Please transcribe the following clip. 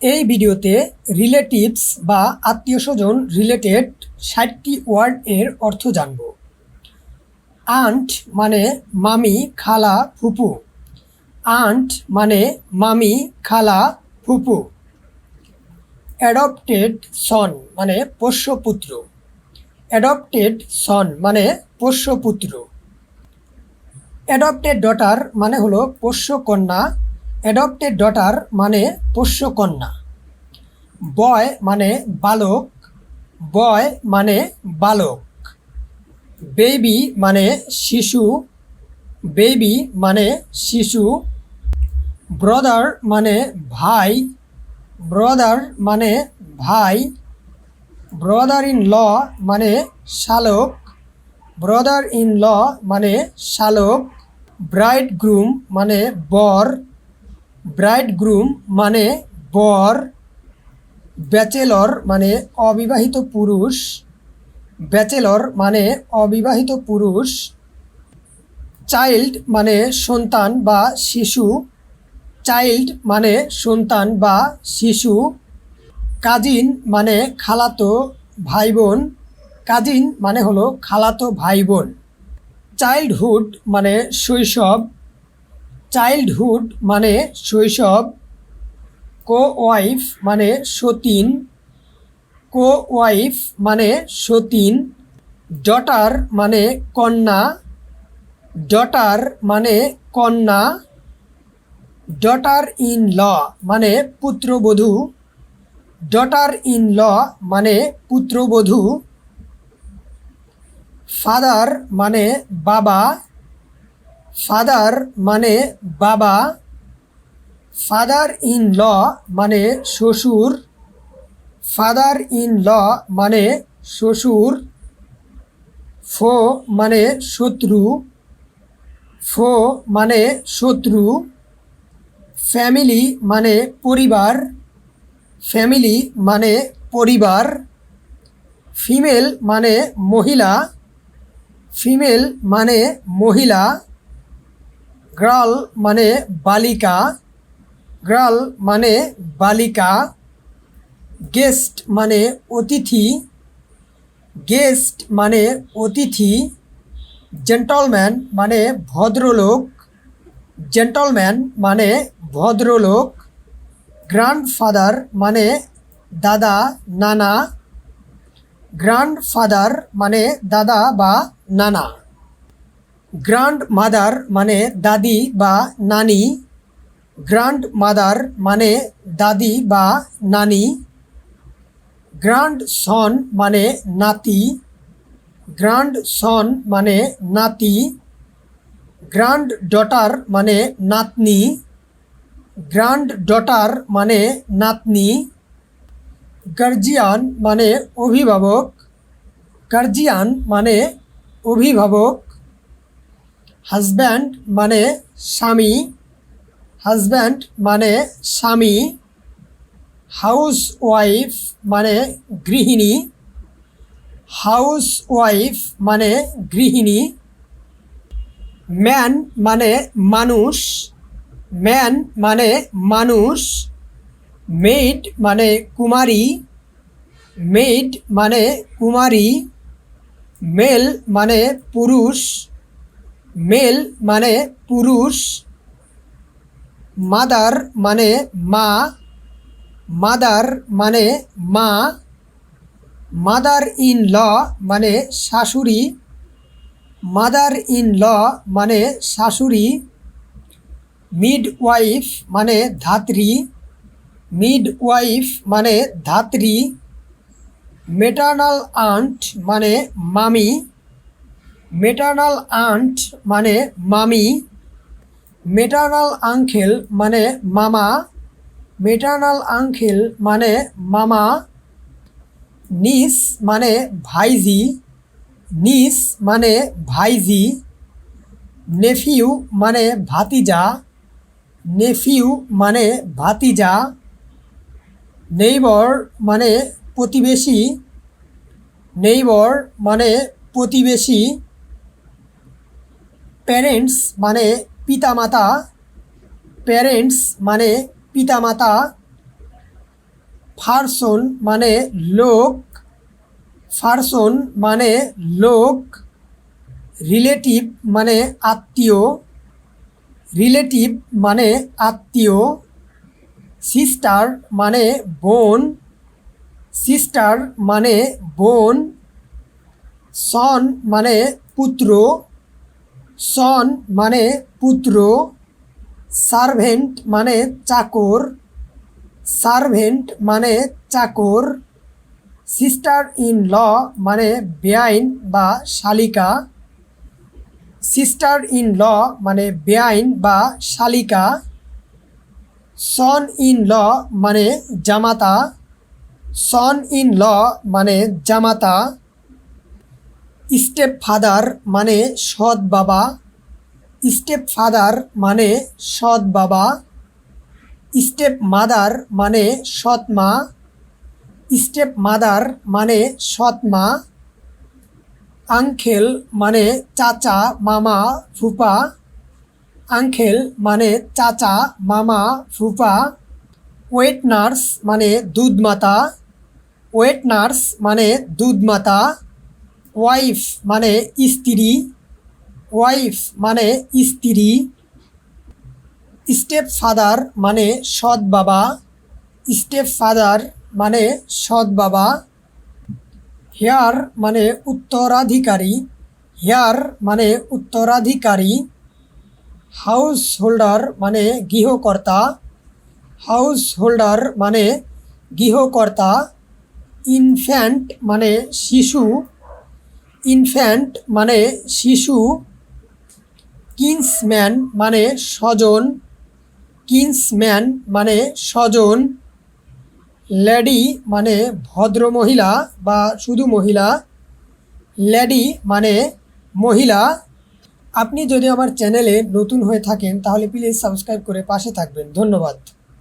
এই ভিডিওতে রিলেটিভস বা আত্মীয় স্বজন রিলেটেড ষাটটি ওয়ার্ড এর অর্থ জানব। আন্ট মানে মামি, খালা, ফুপু। আন্ট মানে মামি, খালা, ফুপু। অ্যাডপ্টেড সন মানে পোষ্যপুত্র অ্যাডপ্টেড সন মানে পোষ্যপুত্র অ্যাডপ্টেড ডটার মানে হলো পোষ্য কন্যা অ্যাডপ্টেড ডটার মানে পোষ্য কন্যা বয় মানে বালক। বয় মানে বালক। বেবি মানে শিশু। বেবি মানে শিশু। ব্রদার মানে ভাই। ব্রদার মানে ভাই। ব্রদার ইন ল মানে শালক। ব্রদার ইন ল মানে শালক। ব্রাইড গ্রুম মানে বর। ব্রাইড গ্রুম মানে বর, ব্যাচেলর মানে অবিবাহিত পুরুষ, ব্যাচেলর মানে অবিবাহিত পুরুষ, চাইল্ড মানে সন্তান বা শিশু, চাইল্ড মানে সন্তান বা শিশু, কাজিন মানে খালাতো ভাই বোন কাজিন মানে হলো খালাতো ভাই বোন চাইল্ডহুড মানে শৈশব চাইল্ডহুড মানে শৈশব কো ওয়াইফ মানে সতীন কো ওয়াইফ মানে সতীন, ডটার মানে কন্যা, ডটার মানে কন্যা ডটার ইন ল মানে পুত্রবধূ ডটার ইন ল মানে পুত্রবধূ, ফাদার মানে বাবা ফাদার মানে বাবা ফাদার ইন ল মানে শ্বশুর ফাদার ইন ল মানে শ্বশুর ফো মানে শত্রু ফো মানে শত্রু ফ্যামিলি মানে পরিবার ফ্যামিলি মানে পরিবার ফিমেল মানে মহিলা ফিমেল মানে মহিলা। গ্রাল মানে বালিকা গ্রাল মানে বালিকা গেস্ট মানে অতিথি গেস্ট মানে অতিথি জেন্টলম্যান মানে ভদ্রলোক জেন্টলম্যান মানে ভদ্রলোক গ্র্যান্ডফাদার মানে দাদা নানা গ্র্যান্ডফাদার মানে দাদা বা নানা গ্র্যান্ড মাদার মানে দাদি বা নানি গ্র্যান্ড মাদার মানে দাদি বা নানি গ্র্যান্ড সন মানে নাতি গ্র্যান্ড সন মানে নাতি গ্র্যান্ড ডটার মানে নাতনি গ্র্যান্ড ডটার মানে নাতনি গার্জিয়ান মানে অভিভাবক গার্জিয়ান মানে অভিভাবক হাজব্যান্ড মানে স্বামী, হাজব্যান্ড মানে স্বামী হাউস ওয়াইফ মানে গৃহিণী হাউস ওয়াইফ মানে গৃহিণী, ম্যান মানে মানুষ, ম্যান মানে মানুষ মেইড মানে কুমারী মেইড মানে কুমারী, মেল মানে পুরুষ মেল মানে পুরুষ, মাদার মানে মা, মাদার মানে মা, মাদার ইন ল মানে শাশুড়ি, মাদার ইন ল মানে শাশুড়ি, মিড ওয়াইফ মানে ধাত্রী, মিড ওয়াইফ মানে ধাত্রী, মেটার্নাল আন্ট মানে মামি মেটার্নাল আন্ট মানে মামি মেটার্নাল আঙ্কেল মানে মামা মেটার্নাল আঙ্কেল মানে মামা নিস মানে ভাইজি নিস মানে ভাইজি নেফিউ মানে ভাতিজা নেফিউ মানে ভাতিজা নেইবর মানে প্রতিবেশী নেইবর মানে প্রতিবেশী প্যারেন্টস মানে পিতামাতা প্যারেন্টস মানে পিতামাতা ফারসন মানে লোক ফারসন মানে লোক রিলেটিভ মানে আত্মীয় রিলেটিভ মানে আত্মীয় সিস্টার মানে বোন সিস্টার মানে বোন সন মানে পুত্র সন মানে পুত্র সার্ভেন্ট মানে চাকর সার্ভেন্ট মানে চাকর সিস্টার ইন ল মানে বেআইন বা শালিকা সিস্টার ইন ল মানে বেআইন বা শালিকা সন ইন ল মানে জামাতা সন ইন ল মানে জামাতা স্টেপ ফাদার মানে সৎ বাবা স্টেপ ফাদার মানে সৎ বাবা স্টেপ মাদার মানে সৎ মা স্টেপ মাদার মানে সৎ মা আঙ্কেল মানে চাচা, মামা, ফুপা আঙ্কেল মানে চাচা, মামা, ফুপা ওয়েট নার্স মানে দুধ মাতা ওয়েট নার্স মানে দুধ মাতা ওয়াইফ মানে স্ত্রী ওয়াইফ মানে স্ত্রী স্টেপ ফাদার মানে সৎ বাবা স্টেপ ফাদার মানে সৎ বাবা হেয়ার মানে উত্তরাধিকারী হেয়ার মানে উত্তরাধিকারী হাউস হোল্ডার মানে গৃহকর্তা হাউস হোল্ডার মানে গৃহকর্তা ইনফ্যান্ট মানে শিশু ইনফ্যান্ট মানে শিশু, কিন্সম্যান মানে স্বজন, কিন্সম্যান মানে স্বজন, লেডি মানে ভদ্র মহিলা বা শুধু মহিলা, লেডি মানে মহিলা। আপনি যদি আমার চ্যানেলে নতুন হয়ে থাকেন তাহলে প্লিজ সাবস্ক্রাইব করে পাশে থাকবেন। ধন্যবাদ।